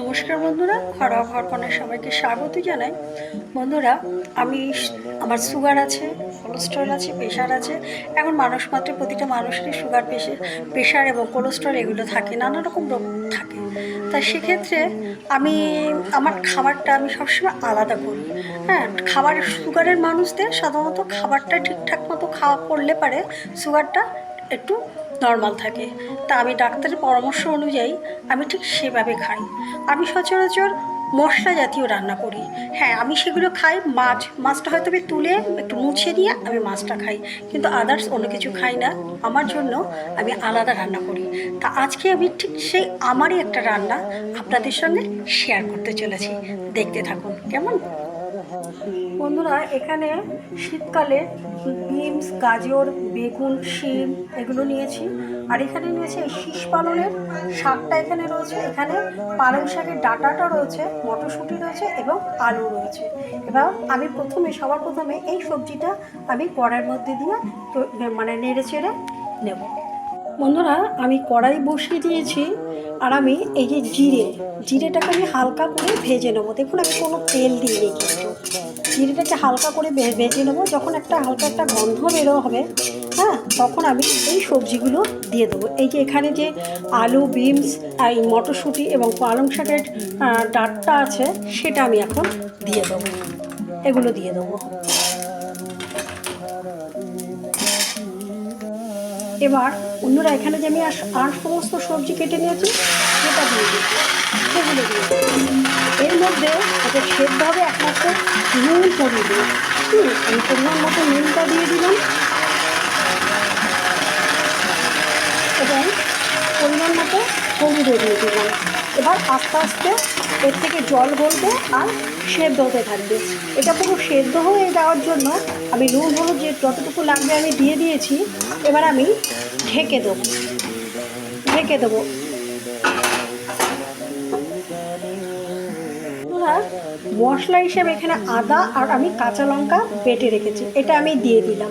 নমস্কার বন্ধুরা ঘরোয়া ঘরকণায় সবাইকে স্বাগত জানাই। বন্ধুরা, আমি আমার সুগার আছে কোলেস্ট্রল আছে প্রেশার আছে। এখন মানুষ মাত্র প্রতিটা মানুষেরই সুগার প্রেশার প্রেশার এবং কোলেস্ট্রল এগুলো থাকে, নানা রকম রোগ থাকে। তা সেক্ষেত্রে আমি, আমার খাবারটা আমি সবসময় আলাদা করি। হ্যাঁ খাবার, সুগারের মানুষদের সাধারণত খাবারটা ঠিকঠাক মতো খাওয়া করলে পারে, সুগারটা একটু নর্মাল থাকে। তা আমি ডাক্তারের পরামর্শ অনুযায়ী আমি ঠিক সেভাবে খাই। আমি সচরাচর মশলা জাতীয় রান্না করি। হ্যাঁ আমি সেগুলো খাই। মাছ, মাছটা হয়তো আমি তুলে একটু মুছে দিয়ে আমি মাছটা খাই। কিন্তু আদার্স অন্য কিছু খাই না। আমার জন্য আমি আলাদা রান্না করি। তা আজকে আমি ঠিক সেই আমারই একটা রান্না আপনাদের সঙ্গে শেয়ার করতে চলেছি। দেখতে থাকুন। কেমন? বন্ধুরা, এখানে শীতকালে বিনস, গাজর, বেগুন, শিম এগুলো নিয়েছি। আর এখানে নিয়েছি শীষ পালনের শাকটা এখানে রয়েছে। এখানে পালং শাকের ডাটাটা রয়েছে, মটরশুঁটি রয়েছে এবং আলু রয়েছে। এবার আমি প্রথমে, সবার প্রথমে এই সবজিটা আমি কড়াইয়ের মধ্যে দিয়ে মানে নেড়ে চেড়ে নেব। বন্ধুরা, আমি কড়াই বসিয়ে দিয়েছি। আর আমি এই যে জিরে, জিরেটাকে আমি হালকা করে ভেজে নেব। দেখুন, আমি কোনো তেল দিইনি কিন্তু। জিরেটাকে হালকা করে ভেজে নেব। যখন একটা হালকা একটা গন্ধ বেরো হবে হ্যাঁ তখন আমি এই সবজিগুলো দিয়ে দেবো। এই যে এখানে যে আলু, বিনস আর এই মটরশুঁটি এবং পালং শাকের ডাটটা আছে, সেটা আমি এখন দিয়ে দেবো। এগুলো দিয়ে দেবো। এবার অন্যরা এখানে যে আমি আর সমস্ত সবজি কেটে নিয়েছি, সেটা দিয়ে দিচ্ছি সেগুলো দিয়ে এর মধ্যে এটা সেদ্ধ হবে একমাত্র নুন পরিয়ে দিই আমি পরিমাণ মতো নুনটা দিয়ে দিলাম। এবং পরিমাণ মতো হলুদও দিয়ে দিলাম। এবার আস্তে আস্তে এর থেকে জল গলবে আর সেদ্ধ হতে থাকবে। এটা পুরো সেদ্ধ হয়ে যাওয়ার জন্য আমি নুন, হলুদ যে যতটুকু লাগবে আমি দিয়ে দিয়েছি, এবার আমি ঢেকে দেবো। ঢেকে দেবো। মশলা হিসেবে এখানে আদা আর আমি কাঁচা লঙ্কা বেটে রেখেছি, এটা আমি দিয়ে দিলাম।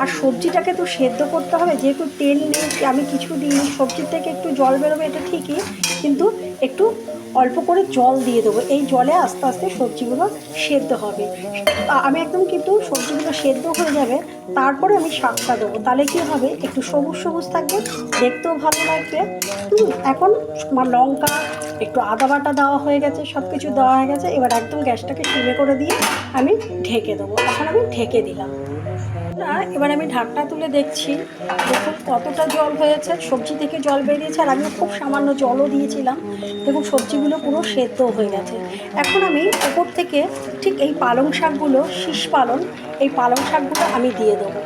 আর সবজিটাকে তো সেদ্ধ করতে হবে, যেহেতু তেল নেই আমি কিছু দিই সবজির থেকে একটু জল বেরোবে এটা ঠিকই, কিন্তু একটু অল্প করে জল দিয়ে দেবো। এই জলে আস্তে আস্তে সবজিগুলো সেদ্ধ হবে। আমি একদম কিন্তু সবজিগুলো সেদ্ধ হয়ে যাবে, তারপরে আমি শাকটা দেবো। তাহলে কী হবে, একটু সবুজ সবুজ থাকবে, দেখতেও ভালো লাগবে। এখন লঙ্কা একটু আদা বাটা দেওয়া হয়ে গেছে সব কিছু দেওয়া হয়ে গেছে, এবার একদম গ্যাসটাকে সিমে করে দিয়ে আমি ঢেকে দেবো। এখন আমি ঢেকে দিলাম। এবার আমি ঢাকনা তুলে দেখছি দেখুন কতটা জল হয়েছে, সবজি থেকে জল বেরিয়েছে, আর আমি খুব সামান্য জলও দিয়েছিলাম। দেখুন, সবজিগুলো পুরো সেদ্ধ হয়ে গেছে। এখন আমি ওপর থেকে ঠিক এই পালং শাকগুলো, শীষ পালং, এই পালং শাকগুলো আমি দিয়ে দেবো।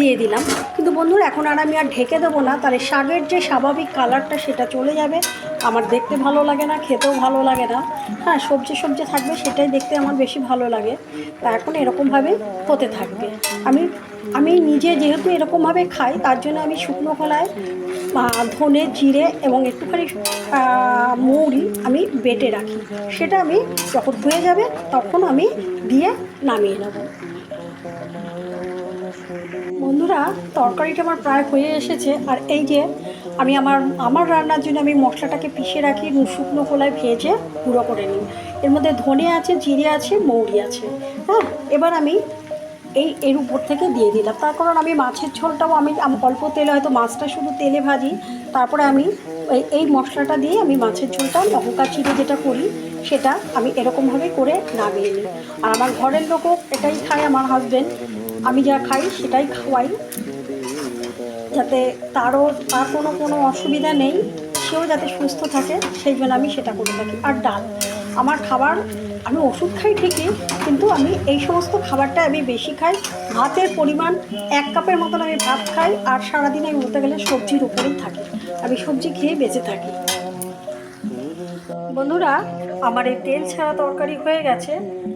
দিয়ে দিলাম। কিন্তু বন্ধুরা, এখন আর আমি আর ঢেকে দেবো না। তাহলে শাকের যে স্বাভাবিক কালারটা, সেটা চলে যাবে। আমার দেখতে ভালো লাগে না, খেতেও ভালো লাগে না। হ্যাঁ সবজি সবজি থাকবে, সেটাই দেখতে আমার বেশি ভালো লাগে। তা এখন এরকমভাবে হতে থাকবে। আমি আমি নিজে যেহেতু এরকমভাবে খাই, তার জন্য আমি শুকনো কলায় ধনে, জিরে এবং একটুখানি মৌরি আমি বেটে রাখি। সেটা আমি যখন হয়ে যাবে, তখন আমি দিয়ে নামিয়ে নেব। বন্ধুরা, তরকারিটা আমার প্রায় হয়ে এসেছে। আর এই যে, আমি আমার আমার রান্নার জন্য আমি মশলাটাকে পিষে রাখি শুকনো কোলায় ভেজে গুঁড়ো করে নিই। এর মধ্যে ধনে আছে, জিরে আছে, মৌরি আছে। হ্যাঁ এবার আমি এই, এর উপর থেকে দিয়ে দিলাম। তার কারণ আমি মাছের ঝোলটাও আমি অল্প তেলে হয়তো মাছটা শুধু তেলে ভাজি, তারপরে আমি এই- মশলাটা দিয়ে আমি মাছের ঝোলটা, লঙ্কা চিড়ে যেটা করি, সেটা আমি এরকমভাবে করে নামিয়ে নিই। আর আমার ঘরের লোকও এটাই খায়, আমার হাজব্যান্ড আমি যা খাই সেটাই খাওয়াই। যাতে তারও তার কোনো কোনো অসুবিধা নেই, সেও যাতে সুস্থ থাকে, সেই জন্য আমি সেটা করে থাকি। আর ডাল। আমার খাবার আমি ওষুধ খাই ঠিকই, কিন্তু আমি এই সমস্ত খাবারটা আমি বেশি খাই। ভাতের পরিমাণ এক কাপের মতন আমি ভাত খাই, আর সারাদিন আমি বলতে গেলে সবজির উপরেই থাকি। আমি সবজি খেয়ে বেঁচে থাকি। বন্ধুরা, আমার এই তেল ছাড়া তরকারি হয়ে গেছে।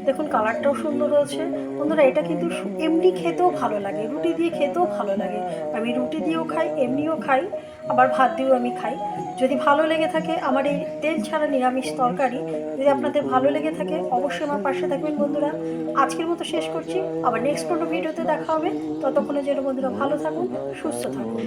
দেখুন, কালারটাও সুন্দর রয়েছে বন্ধুরা, এটা কিন্তু এমনি খেতেও ভালো লাগে। রুটি দিয়ে খেতেও ভালো লাগে। আমি রুটি দিয়েও খাই, এমনিও খাই। আবার ভাত দিয়েও আমি খাই। যদি ভালো লেগে থাকে আমার এই তেল ছাড়া নিরামিষ তরকারি, যদি আপনাদের ভালো লেগে থাকে অবশ্যই আমার পাশে থাকবেন বন্ধুরা। আজকের মতো শেষ করছি। আবার নেক্সট কোনো ভিডিওতে দেখা হবে। ততক্ষণের জন্য বন্ধুরা ভালো থাকুন, সুস্থ থাকুন।